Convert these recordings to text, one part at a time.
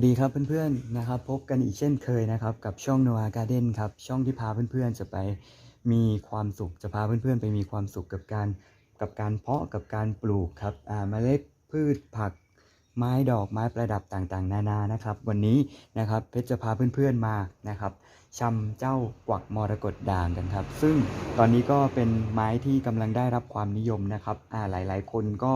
วัสดีครับเพื่อนๆนะครับ พบกันอีกเช่นเคยนะครับ กับช่องโนอาการ์เด้นครับ ช่องที่พาเพื่อนๆจะไปมีความสุขจะพาเพื่อนๆ ไปมีความสุขกับการกับการเพาะกับการปลูกครับอ่าเมล็ดพืชผักไม้ดอกไม้ประดับต่างๆ นานานะครับ วันนี้นะครับเพชรจะพาเพื่อนๆมานะครับชำเจ้ากวักมรกตด่างกันครับ ซึ่งตอนนี้ก็เป็นไม้ที่กำลังได้รับความนิยมนะครับอ่าหลายๆ คนก็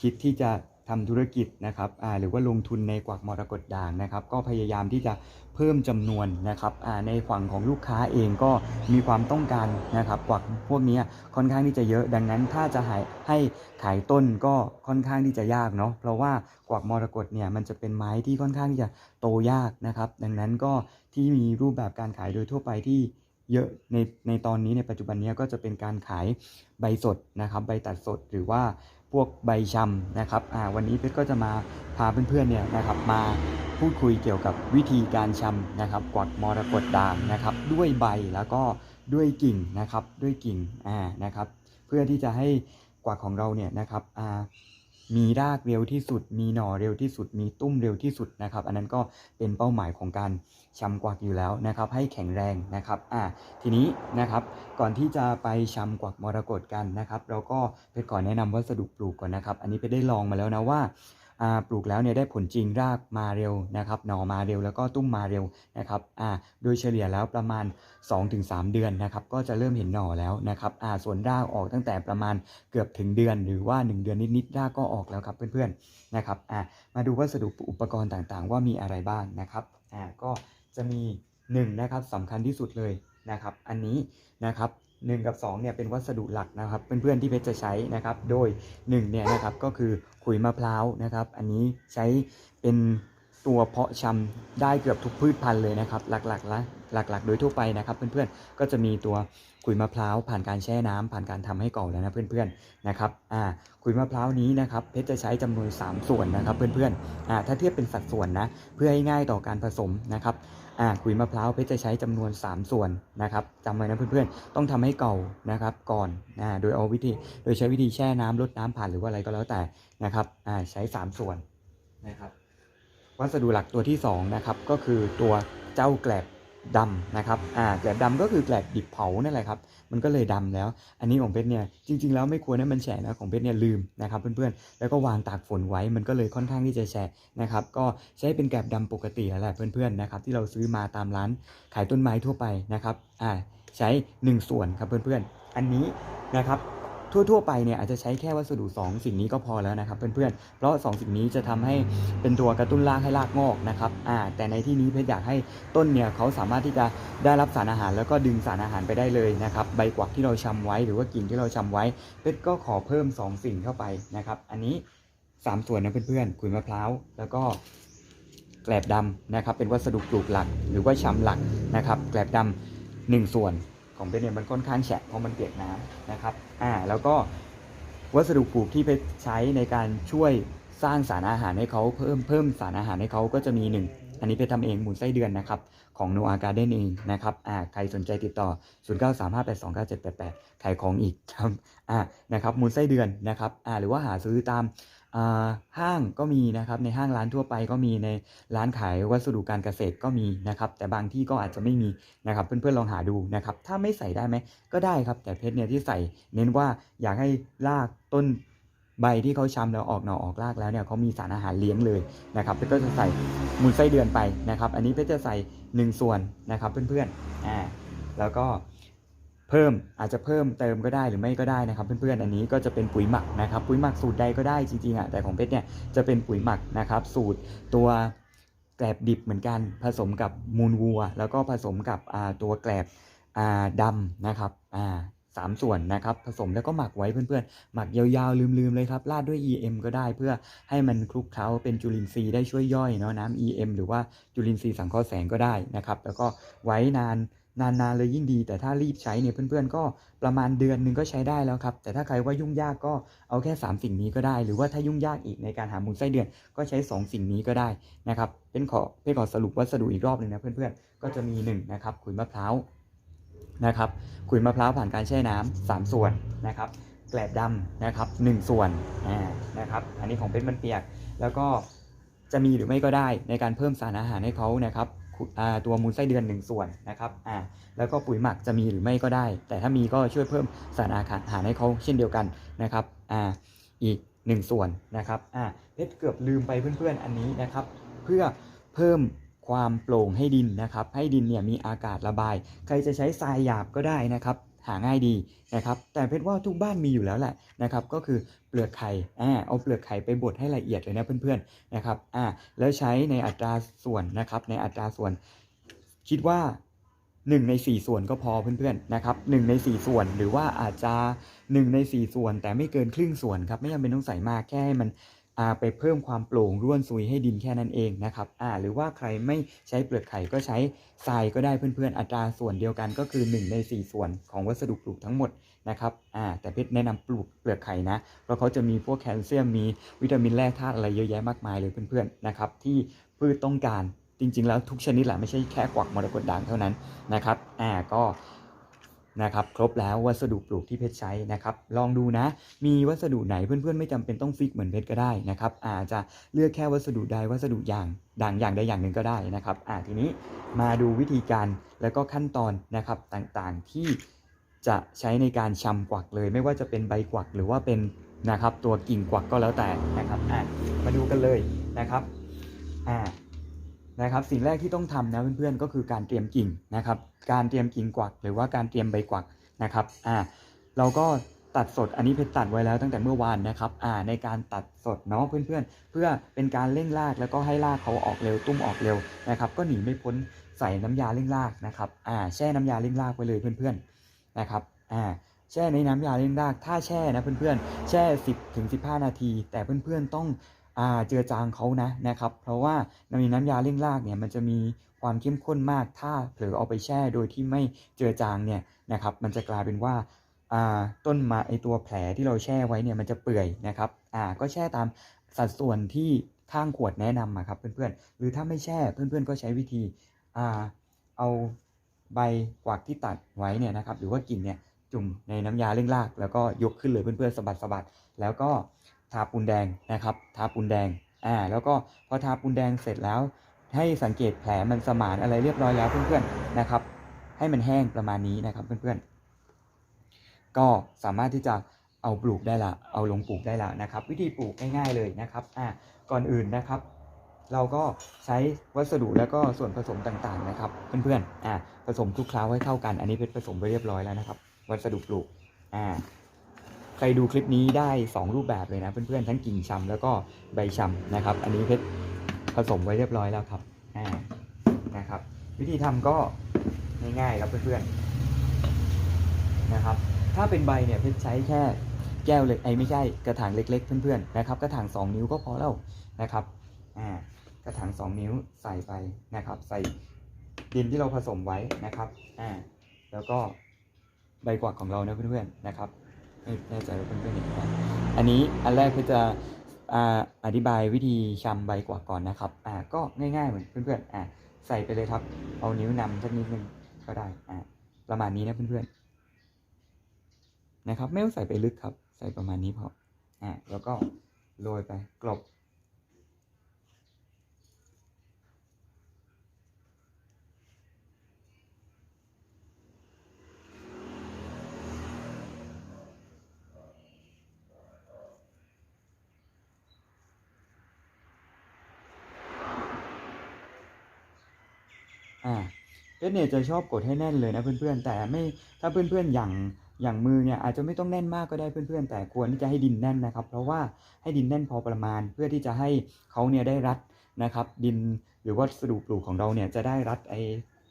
คิดที่จะ ทำธุรกิจนะครับหรือว่าลงทุนในกวักมรกตด่างนะครับ ก็พยายามที่จะเพิ่มจำนวนนะครับในฝั่งของลูกค้าเองก็มีความต้องการนะครับกวักพวกนี้ค่อนข้างที่จะเยอะดังนั้นถ้าจะให้ให้ขายต้นก็ค่อนข้างที่จะยากเนาะเพราะว่ากวักมรกตเนี่ยมันจะเป็นไม้ที่ค่อนข้างที่จะโตยากนะครับ ดังนั้นก็ที่มีรูปแบบการขายโดยทั่วไปที่เยอะในในตอนนี้ในปัจจุบันนี้ก็จะเป็นการขายใบสดนะครับ ใบตัดสดหรือว่า พวกใบชำนะครับอ่าวันนี้เพชรก็จะมาพาเพื่อนๆเนี่ยนะครับมาพูดคุยเกี่ยวกับวิธีการชำนะครับกวักมรกตด่างนะครับด้วยใบแล้วก็ด้วยกิ่งนะครับด้วยกิ่งอ่านะครับ เพื่อที่จะให้กวักของเราเนี่ยนะครับอ่า มีรากเร็วที่สุด มีหน่อเร็วที่สุด มีตุ้มเร็วที่สุดนะครับ อันนั้นก็เป็นเป้าหมายของการชำกวักอยู่แล้วนะครับ ให้แข็งแรงนะครับ อ่า ทีนี้นะครับ ก่อนที่จะไปชำกวักมรกตกันนะครับ เราก็เพชรขอแนะนำวัสดุปลูกก่อนนะครับ อันนี้เพชรได้ลองมาแล้วนะว่า ปลูกแล้วเนี่ยได้ผลจริงรากมาเร็วนะครับหน่อมาเร็วแล้วก็ตุ้มมาเร็วนะครับอ่าโดยเฉลี่ยแล้วประมาณ 2-3 เดือนนะครับก็จะเริ่มเห็นหน่อแล้วนะครับอ่าส่วนรากออกตั้งแต่ประมาณเกือบถึงเดือน หรือว่า 1 เดือนนิดๆรากก็ออกแล้วครับเพื่อนๆนะครับอ่ามาดูวัสดุอุปกรณ์ต่างๆ ว่ามีอะไรบ้างนะครับอ่าก็จะมี1นะครับสำคัญที่สุดเลยนะครับ อันนี้นะครับ 1 กับ2เนี่ยเป็นวัสดุหลักนะครับเพื่อนๆที่เพชรจะใช้นะครับ โดย1เนี่ยนะครับก็คือขุยมะพร้าวนะครับ อันนี้ใช้เป็นตัวเพาะชำได้เกือบทุกพืชพันธุ์เลยนะครับ หลักๆแล้วหลักๆ โดยทั่วไปนะครับ เพื่อนๆก็จะมีตัวขุยมะพร้าวผ่านการแช่น้ำผ่านการทำให้ก่อนแล้วนะเพื่อนๆนะครับอ่าขุยมะพร้าวนี้นะครับเพชรจะใช้จำนวน 3 ส่วนนะครับ เพื่อนๆอ่าถ้าเทียบเป็นสัดส่วนนะเพื่อให้ง่ายต่อการผสมนะครับ ขุยมะพร้าวเพชรจะใช้จำนวน 3 ส่วนนะครับจำไว้นะเพื่อนๆ ต้องทำให้เก่านะครับก่อนอ่าโดยเอาวิธี โดยใช้วิธีแช่น้ำลดน้ำผ่านหรือว่าอะไรก็แล้วแต่นะครับอ่าใช้ 3 ส่วนนะครับ วัสดุหลักตัวที่2นะครับก็คือตัวเจ้าแกลบดำนะครับอ่าแกลบดำก็คือแกลบดิบเผานั่นแหละครับ มันก็เลยดำแล้ว อันนี้ของเพชรเนี่ยจริงๆแล้วไม่ควรให้มันแฉะนะของเพชรเนี่ยลืมนะครับเพื่อนๆแล้วก็วางตากฝนไว้มันก็เลยค่อนข้างที่จะแฉะนะครับก็ใช้เป็นแกลบดำปกติแล้วแหละเพื่อนๆนะครับที่เราซื้อมาตามร้านขายต้นไม้ทั่วไปนะครับอ่าใช้ 1 ส่วนครับเพื่อนๆ อันนี้นะครับ ทั่วๆไปเนี่ยอาจจะใช้แค่วัสดุ 2 สิ่งนี้ก็พอแล้วนะครับเพื่อนๆ เพราะ 2 สิ่งนี้จะทำให้เป็นตัวกระตุ้นรากให้รากงอกนะครับอ่าแต่ในที่นี้เพชรอยากให้ต้นเนี่ยเขาสามารถที่จะได้รับสารอาหาร แล้วก็ดึงสารอาหารไปได้เลยนะครับใบกวักที่เราชำไว้หรือว่ากิ่งที่เราชำไว้เพชรก็ขอเพิ่ม 2 สิ่งเข้าไปนะครับอันนี้ 3 ส่วนนะเพื่อนๆขุยมะพร้าวแล้วก็แกลบดำนะครับเป็นวัสดุปลูกหลักหรือว่าชำหลักนะครับแกลบดำหนึ่งส่วน ของเพชรเนี่ยมันค่อนข้างแฉะเพราะมันเปียกน้ำนะครับอ่าแล้วก็วัสดุปลูกที่เพชรใช้ในการช่วยสร้างสารอาหารให้เขาเพิ่มเพิ่มสารอาหารให้เขาก็จะมีหนึ่งอันนี้เพชรทำเองหมุนไส้เดือนนะครับของ Noah Garden เองนะครับอ่าใครสนใจติดต่อ 0935829788ขายของอีกครับอ่านะครับมูลไส้เดือนนะครับอ่าหรือว่าหาซื้อตาม ห้างก็มีนะครับในห้างร้านทั่วไปก็มีในร้านขายวัสดุการเกษตรก็มีนะครับ แต่บางที่ก็อาจจะไม่มีนะครับ เพื่อนๆลองหาดูนะครับ ถ้าไม่ใส่ได้ไหมก็ได้ครับ แต่เพชรเนี่ยที่ใส่เน้นว่าอยากให้รากต้นใบที่เขาชำแล้วออกหน่อออกรากแล้วเนี่ยเขามีสารอาหารเลี้ยงเลยนะครับเพชรก็จะใส่มูลไส้เดือนไปนะครับ อันนี้เพชรจะใส่1ส่วนนะครับเพื่อนๆอ่าแล้วก็ เพิ่มอาจจะเพิ่มเติมก็ได้หรือไม่ก็ได้นะครับ เพื่อนๆอันนี้ก็จะเป็นปุ๋ยหมักนะครับ ปุ๋ยหมักสูตรใดก็ได้จริงๆอะแต่ของเพชรเนี่ยจะเป็นปุ๋ยหมักนะครับสูตรตัวแกลบดิบเหมือนกัน ผสมกับมูลวัว แล้วก็ผสมกับตัวแกลบอ่าดำนะครับสามส่วนนะครับผสมแล้วก็หมักไว้เพื่อนๆ หมักยาวๆ ลืมๆ เลยครับราดด้วย EM ก็ได้เพื่อให้มันคลุกเคล้าเป็นจุลินทรีย์ได้ช่วยย่อยเนาะน้ำ EM หรือว่าจุลินทรีย์สังเคราะห์แสงก็ได้นะครับ แล้วก็ไว้นาน นานๆเลยยิ่งดี แต่ถ้ารีบใช้เนี่ยเพื่อนๆ ก็ประมาณเดือนหนึ่งก็ใช้ได้แล้วครับ แต่ถ้าใครว่ายุ่งยากก็เอาแค่ 3 สิ่งนี้ก็ได้ หรือว่าถ้ายุ่งยากอีกในการหามูลไส้เดือนก็ใช้ 2 สิ่งนี้ก็ได้นะครับเป็นขอเพื่อขอสรุปวัสดุอีกรอบหนึ่งนะเพื่อนๆ ก็จะมี1นะครับขุยมะพร้าวนะครับขุยมะพร้าวผ่านการแช่น้ำสามส่วนนะครับแกลบดำนะครับหนึ่งส่วนอ่านะครับอันนี้ของเป็นมันเปียก แล้วก็จะมีหรือไม่ก็ได้ในการเพิ่มสารอาหารให้เขานะครับ ตัวมูลไส้เดือน1ส่วนนะครับอ่าแล้วก็ปุ๋ยหมักจะมีหรือไม่ก็ได้ แต่ถ้ามีก็ช่วยเพิ่มสารอาหารให้เขาเช่นเดียวกันนะครับอ่าอีก 1 ส่วนนะครับอ่าเพชรเกือบลืมไปเพื่อนๆอันนี้นะครับ เพื่อเพิ่มความโปร่งให้ดินนะครับ ให้ดินเนี่ยมีอากาศระบาย ใครจะใช้ทรายหยาบก็ได้นะครับ หาง่ายดีนะครับ แต่เพชรว่าทุกบ้านมีอยู่แล้วแหละนะครับ ก็คือเปลือกไข่อ่าเอาเปลือกไข่ไปบดให้ละเอียดเลยนะเพื่อนๆนะครับอ่าแล้วใช้ในอัตราส่วนนะครับ ในอัตราส่วน คิดว่า 1 ใน 4 ส่วนก็พอเพื่อนๆนะครับ1ใน 4 ส่วนหรือว่าอาจจะ 1 ใน 4 ส่วน แต่ไม่เกินครึ่งส่วนครับไม่จำเป็นต้องใส่มากแค่ให้มัน ไปเพิ่มความโปร่งร่วนซุยให้ดินแค่นั้นเองนะครับหรือว่าใครไม่ใช้เปลือกไข่ก็ใช้ทรายก็ได้เพื่อนๆ อัตราส่วนเดียวกันก็คือ 1 ใน 4 ส่วนของวัสดุปลูกทั้งหมดนะครับแต่เพชรแนะนำปลูกเปลือกไข่นะ เพราะเขาจะมีพวกแคลเซียมมีวิตามินแร่ธาตุอะไรเยอะแยะมากมายเลยเพื่อนๆนะครับที่พืชต้องการจริงๆ แล้วทุกชนิดแหละไม่ใช่แค่กวักมรกตด่างเท่านั้นนะครับอ่าก็ นะครับครบแล้ววัสดุปลูกที่เพชรใช้นะครับ ลองดูนะ มีวัสดุไหนเพื่อนๆ ไม่จำเป็นต้องฟิกเหมือนเพชรก็ได้นะครับอาจจะเลือกแค่วัสดุใดวัสดุอย่างด่างอย่างใดอย่างหนึ่งก็ได้นะครับอ่าทีนี้มาดูวิธีการแล้วก็ขั้นตอนนะครับต่างๆที่จะใช้ในการชำกวักเลย ไม่ว่าจะเป็นใบกวักหรือว่าเป็นนะครับตัวกิ่งกวักก็แล้วแต่นะครับอ่ามาดูกันเลยนะครับอ่า นะครับสิ่งแรกที่ต้องทำนะเพื่อนๆก็คือการเตรียมกิ่งนะครับ การเตรียมกิ่งกวัก หรือว่าการเตรียมใบกวักนะครับอ่าเราก็ตัดสดอันนี้เพชรตัดไว้แล้วตั้งแต่เมื่อวานนะครับอ่าในการตัดสดเนาะเพื่อนๆ เพื่อเป็นการเร่งรากแล้วก็ให้รากเขาออกเร็วตุ้มออกเร็วนะครับ ก็หนีไม่พ้นใส่น้ำยาเร่งรากนะครับอ่าแช่น้ำยาเร่งรากไว้เลยเพื่อนๆนะครับอ่าแช่ในน้ำยาเร่งราก ถ้าแช่นะเพื่อนๆ แช่ 10ถึง15 นาที แต่เพื่อนๆต้อง เจือจางเขานะนะครับ เพราะว่าในน้ำยาเร่งรากเนี่ยมันจะมีความเข้มข้นมากถ้าเผลอเอาไปแช่โดยที่ไม่เจือจางเนี่ยนะครับมันจะกลายเป็นว่าต้นมาไอตัวแผลที่เราแช่ไว้เนี่ยมันจะเปื่อยนะครับอ่าก็แช่ตามสัดส่วนที่ข้างขวดแนะนำครับเพื่อนๆ หรือถ้าไม่แช่เพื่อนๆ ก็ใช้วิธีอ่าเอาใบกวักที่ตัดไว้เนี่ยนะครับหรือว่ากิ่งเนี่ยจุ่มในน้ำยาเร่งราก แล้วก็ยกขึ้นเลยเพื่อนๆสะบัดสะบัดแล้วก็ ทาปูนแดงนะครับ ทาปูนแดงอ่าแล้วก็พอทาปูนแดงเสร็จแล้ว ให้สังเกตแผลมันสมานอะไรเรียบร้อยแล้วเพื่อนๆนะครับ ให้มันแห้งประมาณนี้นะครับเพื่อนๆ ก็สามารถที่จะเอาปลูกได้ละเอาลงปลูกได้ละนะครับ วิธีปลูกง่ายๆเลยนะครับอ่าก่อนอื่นนะครับ เราก็ใช้วัสดุแล้วก็ส่วนผสมต่างๆนะครับ เพื่อนๆอ่าผสมคลุกเคล้าให้เข้ากัน อันนี้เพชรผสมไปเรียบร้อยแล้วนะครับ วัสดุปลูกอ่า ครดูคลิปนี้ได้ 2 รูปแบบเลยนะ เพื่อนๆทั้งกิ่งชำแล้วก็ใบชำนะครับ อันนี้เพชรผสมไว้เรียบร้อยแล้วครับอ่านะครับ วิธีทำก็ง่ายๆครับเพื่อนๆนะครับ ถ้าเป็นใบเนี่ยเพชรใช้แค่แก้วเล็กไอ้ไม่ใช่กระถางเล็ก ๆ เพื่อนๆนะครับกระถาง 2 นิ้วก็พอแล้วนะครับอ่ากระถาง 2 นิ้วใส่ไปนะครับ ใส่ดินที่เราผสมไว้นะครับอ่าแล้วก็ใบกวักของเรานะเพื่อนๆนะครับ ให้แน่ใจว่าเพื่อนๆเห็นนะอันนี้อันแรกเพื่อจะอธิบายวิธีชำใบกว่าก่อนนะครับอ่าก็ง่ายๆเหมือนเพื่อนๆอ่าใส่ไปเลยครับ เอานิ้วนำสักนิดนึงก็ได้อ่าประมาณนี้นะเพื่อนๆนะครับ ไม่ต้องใส่ไปลึกครับ ใส่ประมาณนี้พออ่าแล้วก็โรยไปกลบ อ่า เพชเนี่ยจะชอบกดให้แน่นเลยนะเพื่อนๆ แต่ไม่ถ้าเพื่อนๆอย่างอย่างมือเนี่ยอาจจะไม่ต้องแน่นมากก็ได้เพื่อนๆ แต่ควรที่จะให้ดินแน่นนะครับ เพราะว่าให้ดินแน่นพอประมาณเพื่อที่จะให้เขาเนี่ยได้รัดนะครับ ดินหรือว่าวัสดุปลูกของเราเนี่ยจะได้รัดไอ้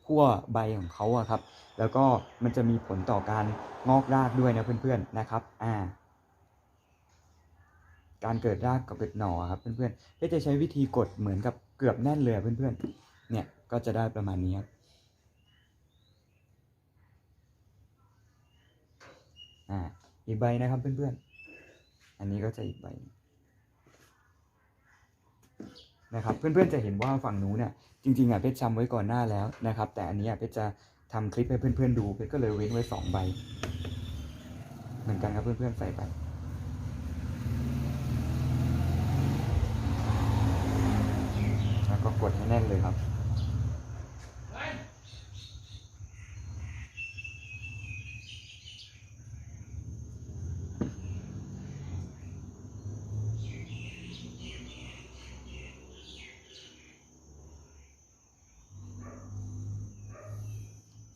ขั้วใบของเขาอะครับ แล้วก็มันจะมีผลต่อการงอกรากด้วยนะเพื่อนๆนะครับอ่าการเกิดรากกับเกิดหน่อครับเพื่อนๆเพชจะใช้วิธีกดเหมือนกับเกือบแน่นเลยอะเพื่อนๆเนี่ยก็จะได้ประมาณนี้ครับ อ่า อีกใบนะครับเพื่อนๆ อันนี้ก็จะอีกใบ นะครับ เพื่อนๆจะเห็นว่าฝั่งนู้นเนี่ยจริงๆอะเพชรชำไว้ก่อนหน้าแล้วนะครับ แต่อันนี้อะเพชรจะทำคลิปให้เพื่อนๆดูเพชรก็เลยเว้นไว้สองใบ เหมือนกันครับเพื่อนๆใส่ไปแล้วก็กดให้แน่นเลยครับ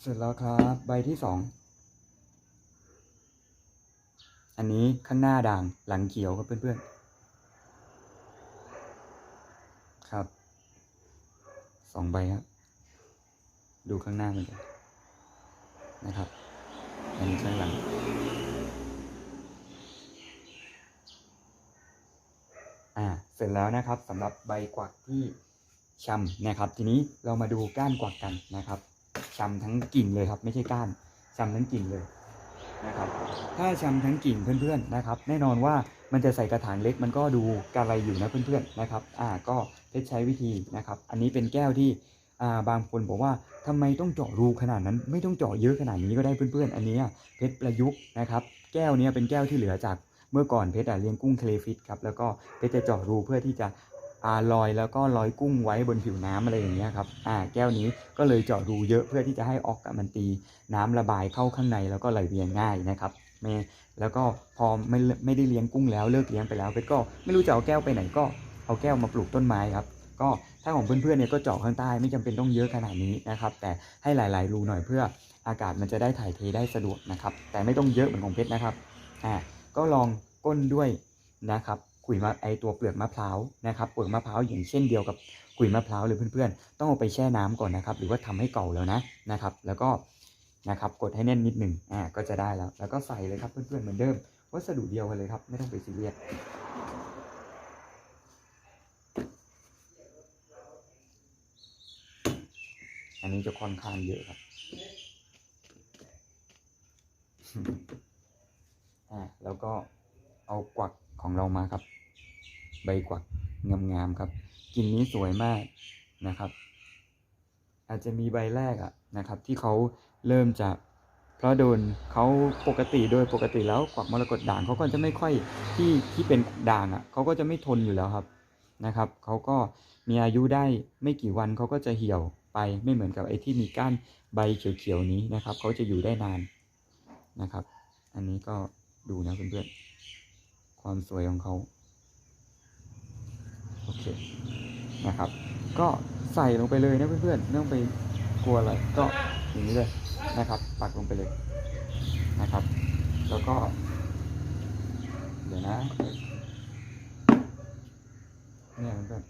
เสร็จแล้วครับ ใบที่สอง อันนี้ข้างหน้าด่างหลังเขียวครับเพื่อนๆ ครับ สองใบครับ ดูข้างหน้าเหมือนกันนะครับ อันนี้ข้างหลัง อ่า เสร็จแล้วนะครับสำหรับใบกวักที่ชำนะครับ ทีนี้เรามาดูก้านกวักกันนะครับ ชำทั้งกิ่งเลยครับ ไม่ใช่ก้านชำทั้งกิ่งเลยนะครับ ถ้าชำทั้งกิ่งเพื่อนๆนะครับ แน่นอนว่ามันจะใส่กระถางเล็กมันก็ดูกระไรอยู่นะเพื่อนๆนะครับ อ่าก็เพชรใช้วิธีนะครับ อันนี้เป็นแก้วที่อ่าบางคนบอกว่าทำไมต้องเจาะรูขนาดนั้น ไม่ต้องเจาะเยอะขนาดนี้ก็ได้เพื่อนๆ อันนี้เพชรประยุกต์นะครับ แก้วเนี้ยเป็นแก้วที่เหลือจากเมื่อก่อนเพชรอะเลี้ยงกุ้งเคลฟิตครับแล้วก็เพชรจะเจาะรูเพื่อที่จะ ลอยแล้วก็ลอยกุ้งไว้บนผิวน้ำอะไรอย่างเงี้ยครับอ่าแก้วนี้ก็เลยเจาะรูเยอะเพื่อที่จะให้ออกกัมันตีน้ำระบายเข้าข้างในแล้วก็ไหลเวียนง่ายนะครับไม่แล้วก็พอไม่ไม่ได้เลี้ยงกุ้งแล้วเลิกเลี้ยงไปแล้วเพชรก็ไม่รู้จะเอาแก้วไปไหนก็เอาแก้วมาปลูกต้นไม้ครับก็ถ้าของเพื่อนๆเนี่ยก็เจาะข้างใต้ไม่จำเป็นต้องเยอะขนาดนี้นะครับแต่ให้หลาย ๆ รูหน่อยเพื่ออากาศมันจะได้ถ่ายเทได้สะดวกนะครับแต่ไม่ต้องเยอะเหมือนของเพชรนะครับอ่าก็ลองก้นด้วยนะครับ ขุยมะไอตัวเปลือกมะพร้าวนะครับเปลือกมะพร้าวอย่างเช่นเดียวกับขุยมะพร้าวเลยเพื่อนๆ ต้องเอาไปแช่น้ำก่อนนะครับ หรือว่าทำให้เก่าแล้วนะนะครับ แล้วก็นะครับกดให้แน่นนิดหนึ่งอ่าก็จะได้แล้ว แล้วก็ใส่เลยครับเพื่อนๆเหมือนเดิม วัสดุเดียวกันเลยครับ ไม่ต้องไปซีเรียสอันนี้จะค่อนข้างเยอะครับอ่าแล้วก็เอากวัก ของเรามาครับ ใบกวักงามๆครับกลิ่นนี้สวยมากนะครับ อาจจะมีใบแรกอะนะครับ ที่เขาเริ่มจะเพราะโดนเขาปกติโดยปกติแล้วกวักมรกตด่างเขาก็จะไม่ค่อยที่ที่เป็นด่างอะเขาก็จะไม่ทนอยู่แล้วครับนะครับเขาก็มีอายุได้ไม่กี่วันเขาก็จะเหี่ยวไปไม่เหมือนกับไอ้ที่มีก้านใบเขียวๆนี้นะครับเขาจะอยู่ได้นานนะครับ อันนี้ก็ดูนะเพื่อนๆ ความสวยของเขาโอเคนะครับ ก็ใส่ลงไปเลยนะเพื่อนๆไม่ต้องไปกลัวอะไรก็อย่างนี้เลยนะครับ ปักลงไปเลยนะครับ แล้วก็ เดี๋ยวนะเนี่ยเพื่อนะครับ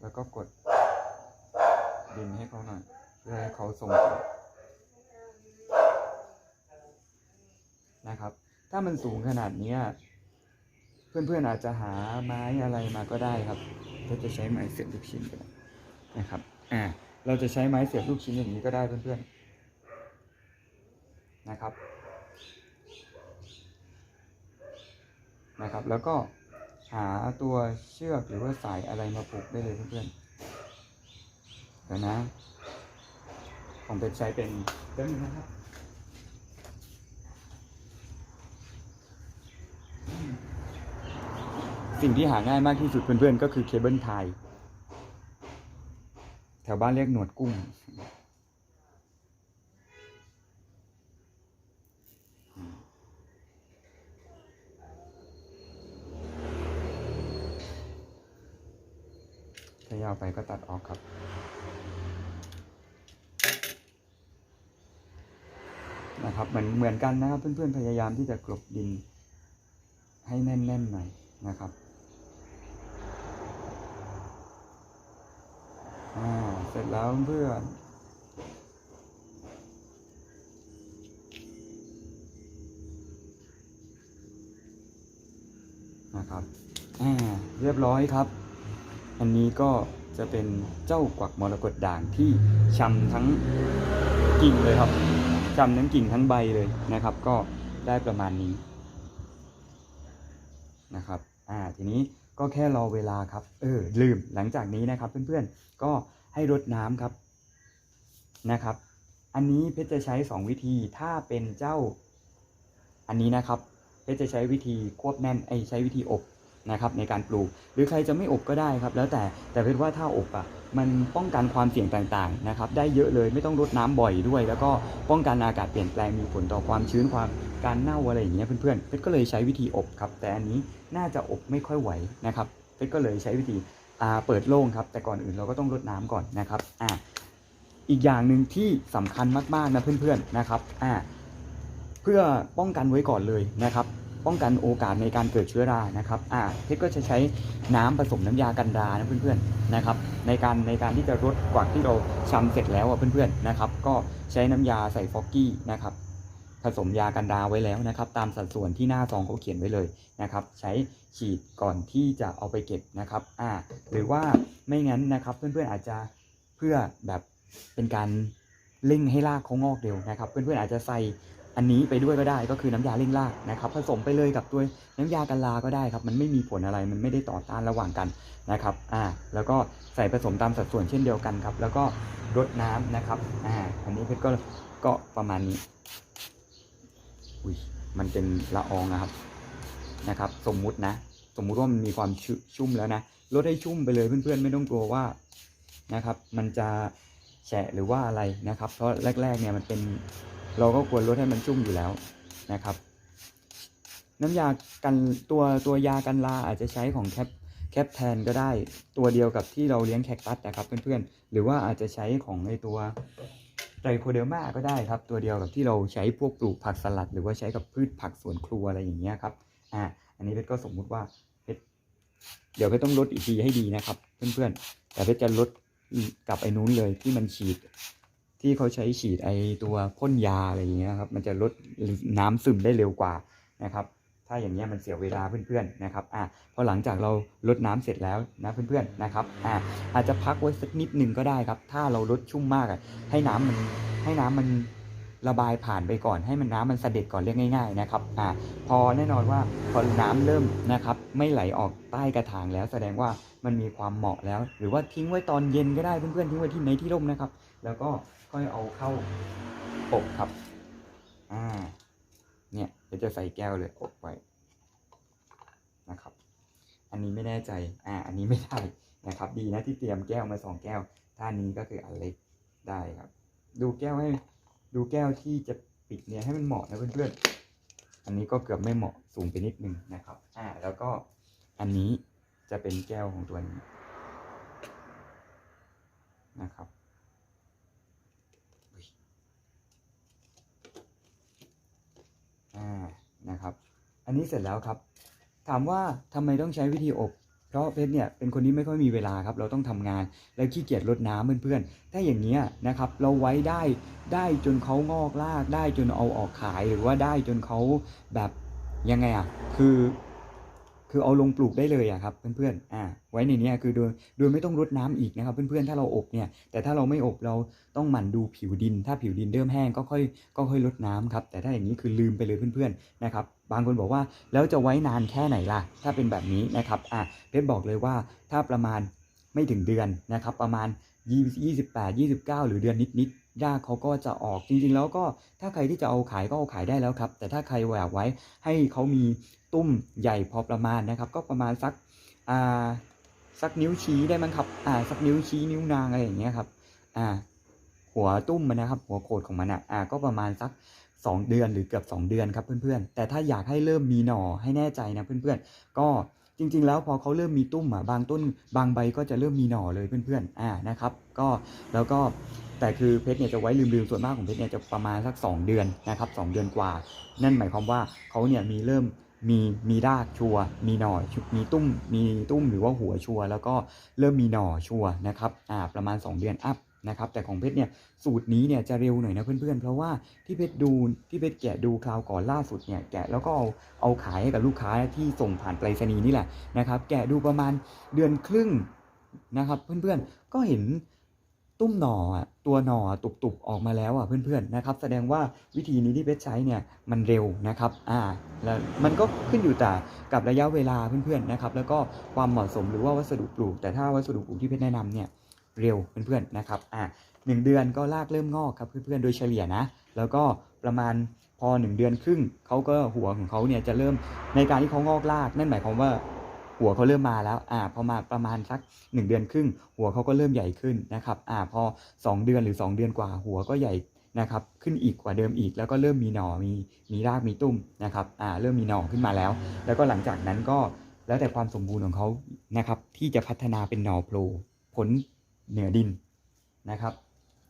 แล้วก็กดดินให้เขาหน่อยเพื่อให้เขาทรงตัวนะครับ ถ้ามันสูงขนาดนี้เพื่อนๆอาจจะหาไม้อะไรมาก็ได้ครับ ก็จะใช้ไม้เสียบลูกชิ้นก็ได้นะครับอ่าเราจะใช้ไม้เสียบลูกชิ้นอย่างนี้ก็ได้เพื่อนๆนะครับนะครับ แล้วก็หาตัวเชือกหรือว่าสายอะไรมาผูกได้เลยเพื่อนๆเดี๋ยวนะผมเป็นใช้เป็นเรื่องนี้นะครับ สิ่งที่หาง่ายมากที่สุดเพื่อนๆ ก็คือเคเบิลไทย แถวบ้านเรียกหนวดกุ้ง ถ้ายาวไปก็ตัดออกครับนะครับเหมือนเหมือนกันนะครับเพื่อนๆพยายามที่จะกลบดินให้แน่นๆหน่อยนะครับ อ่า เส ร็จแล้วเพื่อนนะครับอ่าเรียบร้อยครับ อันนี้ก็จะเป็นเจ้ากวักมรกตด่างที่ชำทั้งกิ่งเลยครับชำทั้งกิ่งทั้งใบเลยนะครับ ก็ได้ประมาณนี้นะครับ อ่า ทีนี้ก็แค่รอเวลาครับ เออ ลืม หลังจากนี้นะครับเพื่อนๆ ก็ ให้รดน้ำครับนะครับ อันนี้เพชรจะใช้ 2 วิธีถ้าเป็นเจ้า อันนี้นะครับเพชรจะใช้วิธีควบแน่นไอใช้วิธีอบนะครับในการปลูก หรือใครจะไม่อบก็ได้ครับ แล้วแต่แต่เป็นว่าถ้าอบอะมันป้องกันความเสี่ยงต่างๆนะครับ ได้เยอะเลยไม่ต้องรดน้ำบ่อยด้วย แล้วก็ป้องกันอากาศเปลี่ยนแปลงมีผลต่อความชื้นความการเน่าอะไรอย่างเงี้ยเพื่อนๆเพชรก็เลยใช้วิธีอบครับ แต่อันนี้น่าจะอบไม่ค่อยไหวนะครับเพชรก็เลยใช้วิธี เปิดโล่งครับ แต่ก่อนอื่นเราก็ต้องรดน้ำก่อนนะครับอ่าอีกอย่างหนึ่งที่สำคัญมากๆนะเพื่อนๆนะครับอ่าเพื่อป้องกันไว้ก่อนเลยนะครับ ป้องกันโอกาสในการเกิดเชื้อรานะครับอ่าเพชรก็จะใช้น้ำผสมน้ำยากันรานะเพื่อนๆนะครับในการในการที่จะรดกว่าที่เราชำเสร็จแล้วอะเพื่อนๆนะครับ ก็ใช้น้ำยาใส่ฟอกกี้นะครับ สมยากันราไว้แล้วนะครับ ตามสัดส่วนที่หน้าซองเขาเขียนไว้เลยนะครับ ใช้ฉีดก่อนที่จะเอาไปเก็บนะครับอ่าหรือว่าไม่งั้นนะครับ เพื่อนๆอาจจะเพื่อแบบเป็นการเร่งให้รากเขางอกเร็วนะครับ เพื่อนๆอาจจะใส่อันนี้ไปด้วยก็ได้ก็คือน้ำยาเร่งรากนะครับ ผสมไปเลยกับตัวน้ำยากันลาก็ได้ครับ มันไม่มีผลอะไรมันไม่ได้ต่อต้านระหว่างกันนะครับอ่าแล้วก็ใส่ผสมตามสัดส่วนเช่นเดียวกันครับ แล้วก็รดน้ำนะครับอ่าอันนี้เพชรก็ก็ประมาณนี้ อุ้ยมันเป็นละอองนะครับนะครับ สมมุตินะ สมมุติว่ามันมีความชชุ่มแล้วนะลดให้ชุ่มไปเลยเพื่อนๆ ไม่ต้องกลัวว่านะครับ มันจะแฉะหรือว่าอะไรนะครับ เพราะแรกๆเนี่ยมันเป็นเราก็ควรลดให้มันชุ่มอยู่แล้วนะครับ น้ำยากันตัวตัวยากันลาอาจจะใช้ของแคปแคปแทนก็ได้ตัวเดียวกับที่เราเลี้ยงแคคตัสนะครับเพื่อนๆหรือว่าอาจจะใช้ของในตัว ไตรโคเดอร์มาก็ได้ครับ ตัวเดียวกับที่เราใช้พวกปลูกผักสลัด หรือว่าใช้กับพืชผักสวนครัวอะไรอย่างเงี้ยครับอ่าอันนี้เพชรก็สมมุติว่าเพชรเดี๋ยวเพชรต้องลดอีกทีให้ดีนะครับเพื่อนๆ แต่เพชรจะลดกับไอ้นู้นเลยที่มันฉีด ที่เขาใช้ฉีดไอตัวพ่นยาอะไรอย่างเงี้ยครับมันจะลดน้ำซึมได้เร็วกว่านะครับ ถ้าอย่างเงี้ยมันเสียเวลาเพื่อนๆนะครับอะพอหลังจากเราลดน้ำเสร็จแล้วนะเพื่อนๆนะครับอะอาจจะพักไว้สักนิดหนึ่งก็ได้ครับ ถ้าเราลดชุ่มมากอะให้น้ำมันให้น้ำมันระบายผ่านไปก่อนให้มันน้ำมันเสด็จก่อนเรียกง่ายๆนะครับอะพอแน่นอนว่าพอน้ำเริ่มนะครับไม่ไหลออกใต้กระถางแล้วแสดงว่ามันมีความเหมาะแล้ว หรือว่าทิ้งไว้ตอนเย็นก็ได้เพื่อนๆทิ้งไว้ที่ในที่ร่มนะครับ แล้วก็ค่อยเอาเข้าอบครับอ่า เดี๋ยวจะใส่แก้วเลยอบไว้นะครับ อันนี้ไม่แน่ใจ อ่า อันนี้ไม่ได้นะครับ ดีนะที่เตรียมแก้วมาสองแก้ว ท่านี้ก็คืออันเล็กได้ครับ ดูแก้วให้ ดูแก้วที่จะปิดเนี่ยให้มันเหมาะนะเพื่อนๆ อันนี้ก็เกือบไม่เหมาะสูงไปนิดนึงนะครับ อ่า แล้วก็อันนี้จะเป็นแก้วของตัวนี้นะครับ อ่านะครับ อันนี้เสร็จแล้วครับ ถามว่าทำไมต้องใช้วิธีอบเพราะเพชรเนี่ยเป็นคนที่ไม่ค่อยมีเวลาครับ เราต้องทำงานแล้วขี้เกียจรดน้ำเพื่อนๆ ถ้าอย่างนี้นะครับ เราไว้ได้ได้จนเขางอกรากได้จนเอาออกขายหรือว่าได้จนเขาแบบยังไงอะ คือ คือเอาลงปลูกได้เลยอะครับเพื่อนๆอ่าไว้ในนี้คือโดยโดยไม่ต้องรดน้ำอีกนะครับ เพื่อนๆถ้าเราอบเนี่ยแต่ถ้าเราไม่อบเราต้องหมั่นดูผิวดิน ถ้าผิวดินเริ่มแห้งก็ค่อยก็ค่อยลดน้ำครับแต่ถ้าอย่างนี้คือลืมไปเลยเพื่อนๆนะครับบางคนบอกว่าแล้วจะไว้นานแค่ไหนล่ะ ถ้าเป็นแบบนี้นะครับอะเพชรบอกเลยว่าถ้าประมาณไม่ถึงเดือนนะครับประมาณ 28 29 หรือเดือนนิดๆรากเขาก็จะออกจริงๆ แล้วก็ถ้าใครที่จะเอาขายก็เอาขายได้แล้วครับ แต่ถ้าใครอยากไว้ให้เขามี ตุ้มใหญ่พอประมาณนะครับ ก็ประมาณสักอ่าสักนิ้วชี้ได้มั้งครับอ่าสักนิ้วชี้นิ้วนางอะไรอย่างเงี้ยครับอ่าหัวตุ้มมันนะครับ หัวโขดของมันอะอ่าก็ประมาณสัก 2 เดือนหรือเกือบ 2 เดือนครับเพื่อนๆ แต่ถ้าอยากให้เริ่มมีหน่อให้แน่ใจนะเพื่อนๆ ก็จริงๆ แล้วพอเขาเริ่มมีตุ้มอะบางต้นบางใบก็จะเริ่มมีหน่อเลยเพื่อนๆ อ่านะครับ ก็แล้วก็แต่คือเพชรเนี่ยจะไว้ลืมๆส่วนมากของเพชรเนี่ยจะประมาณสัก 2 เดือนนะครับ2เดือนกว่า นั่นหมายความว่าเขาเนี่ยมีเริ่ม มีมีรากชัว มีหน่อมีตุ้มมีตุ้มหรือว่าหัวชัว แล้วก็เริ่มมีหน่อชัวนะครับอ่าประมาณ 2 เดือนอัพนะครับแต่ของเพชรเนี่ยสูตรนี้เนี่ยจะเร็วหน่อยนะเพื่อนๆ เพราะว่าที่เพชรดูที่เพชรแกะดูคราวก่อนล่าสุดเนี่ยแกะแล้วก็เอาเอาขายให้กับลูกค้าที่ส่งผ่านไปรษณีย์นี่แหละนะครับแกะดูประมาณเดือนครึ่งนะครับเพื่อนๆก็เห็น ตุ้มหน่อตัวหน่อตุบๆออกมาแล้วอะเพื่อนๆนะครับ แสดงว่าวิธีนี้ที่เพชรใช้เนี่ยมันเร็วนะครับอ่าแล้วมันก็ขึ้นอยู่แต่กับระยะเวลาเพื่อนๆนะครับ แล้วก็ความเหมาะสมหรือว่าวัสดุปลูก แต่ถ้าวัสดุปลูกที่เพชรแนะนำเนี่ยเร็วเพื่อนๆนะครับอ่าหนึ่งเดือนก็รากเริ่มงอกครับเพื่อนๆโดยเฉลี่ยนะ แล้วก็ประมาณพอหนึ่งเดือนครึ่งเขาก็หัวของเขาเนี่ยจะเริ่มในการที่เขางอกรากนั่นหมายความว่า หัวเขาเริ่มมาแล้วอ่าพอมาประมาณสัก 1 เดือนครึ่ง หัวเขาก็เริ่มใหญ่ขึ้นนะครับอ่าพอ 2 เดือนหรือ 2 เดือนกว่า หัวก็ใหญ่นะครับขึ้นอีกกว่าเดิมอีก แล้วก็เริ่มมีหน่อมีมีรากมีตุ้มนะครับอ่าเริ่มมีหน่อขึ้นมาแล้ว แล้วก็หลังจากนั้นก็แล้วแต่ความสมบูรณ์ของเขานะครับ ที่จะพัฒนาเป็นหน่อโผล่ผลเหนือดินนะครับ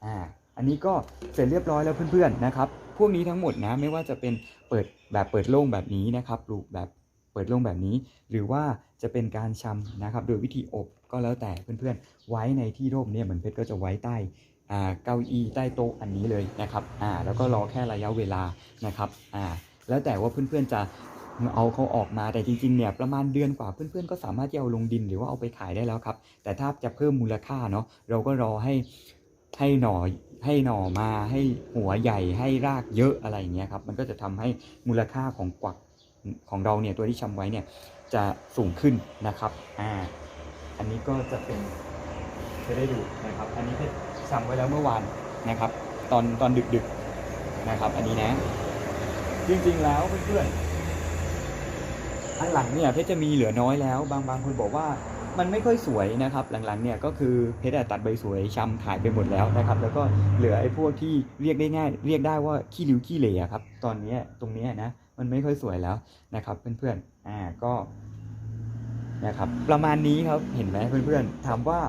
อ่าอันนี้ก็เสร็จเรียบร้อยแล้วเพื่อนๆนะครับ พวกนี้ทั้งหมดนะไม่ว่าจะเป็นเปิดแบบเปิดโล่งแบบนี้นะครับปลูกแบบ ปิดโล่งแบบนี้ หรือว่าจะเป็นการชำนะครับ โดยวิธีอบก็แล้วแต่เพื่อนๆ ไว้ในที่ร่มเนี่ยเหมือนเพชรก็จะไว้ใต้เก้าอี้ใต้โต๊ะอันนี้เลยนะครับอ่าแล้วก็รอแค่ระยะเวลานะครับอ่าแล้วแต่ว่าเพื่อนๆจะเอาเขาออกมาแต่จริงๆเนี่ยประมาณเดือนกว่าเพื่อนๆก็สามารถที่เอาลงดินหรือว่าเอาไปขายได้แล้วครับ แต่ถ้าจะเพิ่มมูลค่าเนาะเราก็รอให้ให้หน่อให้หน่อมาให้หัวใหญ่ให้รากเยอะอะไรอย่างเงี้ยครับมันก็จะทำให้มูลค่าของกวัก ของเราเนี่ยตัวที่ชำไว้เนี่ยจะสูงขึ้นนะครับอ่าอันนี้ก็จะเป็นจะได้ดูนะครับ อันนี้เพชรชำไว้แล้วเมื่อวานนะครับ ตอนตอนดึกๆนะครับ อันนี้นะ จริงๆแล้วเพื่อนๆอันหลังเนี่ยเพชรจะมีเหลือน้อยแล้ว บางบางคนบอกว่ามันไม่ค่อยสวยนะครับ หลังๆเนี่ยก็คือเพชรอะตัดใบสวยชำขายไปหมดแล้วนะครับ แล้วก็เหลือไอ้พวกที่เรียกได้ง่าย เรียกได้ว่าขี้ริ้วขี้เหร่อครับ ตอนนี้ตรงเนี้ยนะ มันไม่ค่อยสวยแล้วนะครับเพื่อนๆอ่าก็นะครับประมาณนี้ครับเห็นไหมเพื่อนๆถามว่า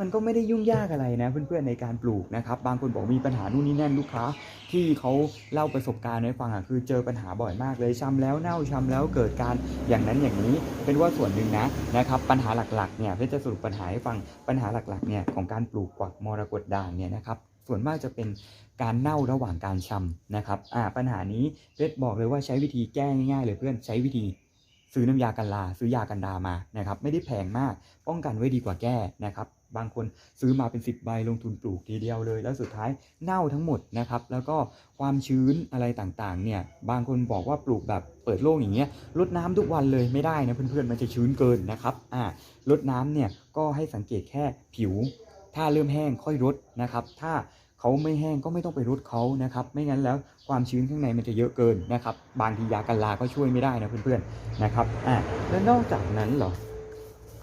มันก็ไม่ได้ยุ่งยากอะไรนะเพื่อนๆในการปลูกนะครับ บางคนบอกมีปัญหานู่นนี่นั่นลูกค้า ที่เขาเล่าประสบการณ์ให้ฟังอะคือเจอปัญหาบ่อยมากเลยช้ำแล้วเน่าช้ำแล้วเกิดการอย่างนั้นอย่างนี้ เป็นว่าส่วนหนึ่งนะนะครับปัญหาหลักๆเนี่ยเพื่อจะสรุปปัญหาให้ฟังปัญหาหลักๆเนี่ยของการปลูกกวักมรกตด่างเนี่ยนะครับ ส่วนมากจะเป็นการเน่าระหว่างการชำนะครับอ่าปัญหานี้เพชรบอกเลยว่าใช้วิธีแก้ง่ายๆเลยเพื่อนใช้วิธีซื้อน้ำยากันลาซื้อยากันดามานะครับไม่ได้แพงมากป้องกันไว้ดีกว่าแก้นะครับบางคนซื้อมาเป็น 10 ใบลงทุนปลูกทีเดียวเลย แล้วสุดท้ายเน่าทั้งหมดนะครับแล้วก็ความชื้นอะไรต่างๆเนี่ยบางคนบอกว่าปลูกแบบเปิดโล่งอย่างเงี้ยรดน้ำทุกวันเลยไม่ได้นะเพื่อนๆมันจะชื้นเกินนะครับอ่ารดน้ำเนี่ยก็ให้สังเกตแค่ผิว ถ้าเริ่มแห้งค่อยรดนะครับถ้า เขาไม่แห้งก็ไม่ต้องไปรดเขานะครับ ไม่งั้นแล้วความชื้นข้างในมันจะเยอะเกินนะครับ บางทียากันลาก็ช่วยไม่ได้นะเพื่อนๆนะครับอ่าแล้วนอกจากนั้นเหรอ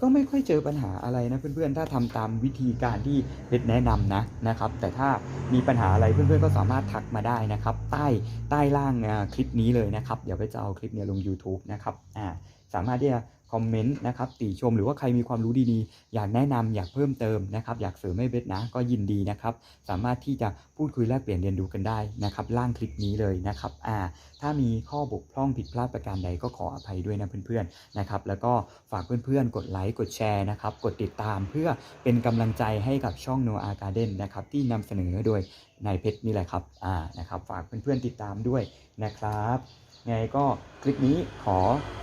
ก็ไม่ค่อยเจอปัญหาอะไรนะเพื่อนๆ ถ้าทำตามวิธีการที่เพชรแนะนำนะนะครับ แต่ถ้ามีปัญหาอะไรเพื่อนๆ ก็สามารถทักมาได้นะครับ ใต้ใต้ล่างคลิปนี้เลยนะครับ เดี๋ยวไปจะเอาคลิปเนี่ยลง YouTube นะครับอ่าสามารถที่จะ คอมเมนต์นะครับติชมหรือว่าใครมีความรู้ดีๆ อยากแนะนำอยากเพิ่มเติมนะครับอยากเสริมให้เบสนะก็ยินดีนะครับ สามารถที่จะพูดคุยแลกเปลี่ยนเรียนรู้กันได้นะครับล่างคลิปนี้เลยนะครับอ่าถ้ามีข้อบกพร่องผิดพลาดประการใดก็ขออภัยด้วยนะเพื่อนๆนะครับแล้วก็ฝากเพื่อนๆ กดไลค์กดแชร์นะครับกดติดตามเพื่อเป็นกำลังใจให้กับช่อง Noah Garden นะครับที่นำเสนอโดยนายเพชรนี่แหละครับอ่านะครับฝากเพื่อนๆติดตามด้วยนะครับ ไงก็คลิปนี้ขอ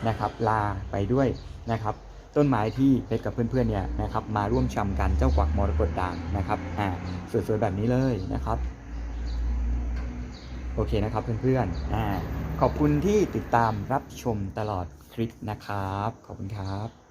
นะครับลาไปด้วยนะครับต้นไม้ที่เพชรกับเพื่อนๆเนี่ยนะครับมาร่วมชมกันเจ้ากวักมรกตด่างนะครับอ่าสวยๆแบบนี้เลยนะครับโอเคนะครับเพื่อนๆอ่าขอบคุณที่ติดตามรับชมตลอดคลิปนะครับ ขอบคุณครับ